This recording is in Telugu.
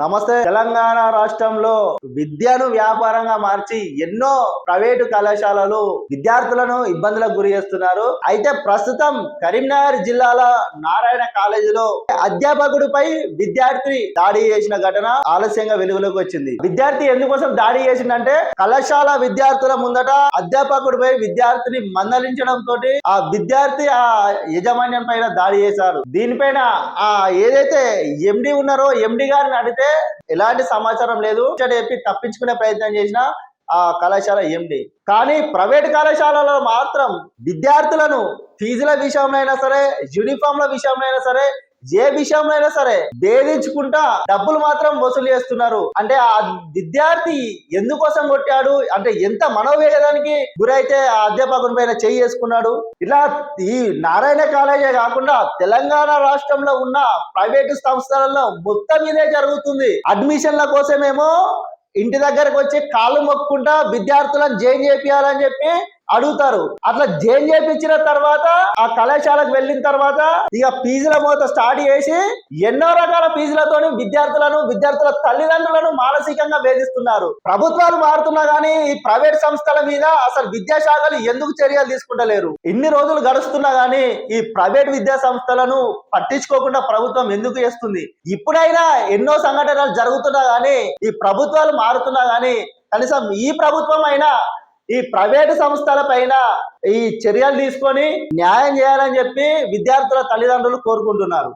నమస్తే. తెలంగాణ రాష్ట్రంలో విద్యను వ్యాపారంగా మార్చి ఎన్నో ప్రైవేటు కళాశాలలు విద్యార్థులను ఇబ్బందులకు గురి చేస్తున్నారు. అయితే ప్రస్తుతం కరీంనగర్ జిల్లాల నారాయణ కాలేజీలో అధ్యాపకుడిపై విద్యార్థి దాడి చేసిన ఘటన ఆలస్యంగా వెలుగులోకి వచ్చింది. విద్యార్థి ఎందుకోసం దాడి చేసిందంటే కళాశాల విద్యార్థుల ముందట అధ్యాపకుడిపై విద్యార్థిని మందలించడం తోటి ఆ విద్యార్థి ఆ యజమాన్యం పైన దాడి చేశారు. దీనిపైన ఆ ఏదైతే ఎండి ఉన్నారో ఎండి గారిని అడిగితే ఎలాంటి సమాచారం లేదు. చెప్పి తప్పించుకునే ప్రయత్నం చేసిన ఆ కళాశాల ఎండి. కానీ ప్రైవేట్ కళాశాలలో మాత్రం విద్యార్థులను ఫీజుల విషయంలో అయినా సరే యూనిఫామ్ల విషయంలో అయినా సరే ఏ విషయంలో అయినా సరే భేదించుకుంటా డబ్బులు మాత్రం వసూలు చేస్తున్నారు. అంటే ఆ విద్యార్థి ఎందుకోసం కొట్టాడు? అంటే ఎంత మనోవేదానికి గురైతే ఆ అధ్యాపకుని పైన చేయి చేసుకున్నాడు ఇలా ఈ నారాయణ కాలేజే కాకుండా తెలంగాణ రాష్ట్రంలో ఉన్న ప్రైవేటు సంస్థలలో మొత్తం ఇదే జరుగుతుంది. అడ్మిషన్ల కోసమేమో ఇంటి దగ్గరకు వచ్చి కాళ్ళు మొక్కుంటా విద్యార్థులను జైన్ చేపియాలని చెప్పి అడుగుతారు. అట్లా జైన్ చేపించిన తర్వాత ఆ కళాశాలకు వెళ్ళిన తర్వాత ఇక ఫీజుల మూత స్టార్ట్ చేసి ఎన్నో రకాల ఫీజులతో విద్యార్థులను విద్యార్థుల తల్లిదండ్రులను మానసికంగా వేధిస్తున్నారు. ప్రభుత్వాలు మారుతున్నా గానీ ఈ ప్రైవేట్ సంస్థల మీద అసలు విద్యాశాఖలు ఎందుకు చర్యలు తీసుకుంటలేరు? ఇన్ని రోజులు గడుస్తున్నా గానీ ఈ ప్రైవేట్ విద్యా సంస్థలను పట్టించుకోకుండా ప్రభుత్వం ఎందుకు చేస్తుంది? ఇప్పుడైనా ఎన్నో సంఘటనలు జరుగుతున్నా గానీ ఈ ప్రభుత్వాలు మారుతున్నా గానీ కనీసం ఈ ప్రభుత్వం అయినా ఈ ప్రైవేటు సంస్థల పైన ఈ చర్యలు తీసుకొని న్యాయం చేయాలని చెప్పి విద్యార్థుల తల్లిదండ్రులు కోరుకుంటున్నారు.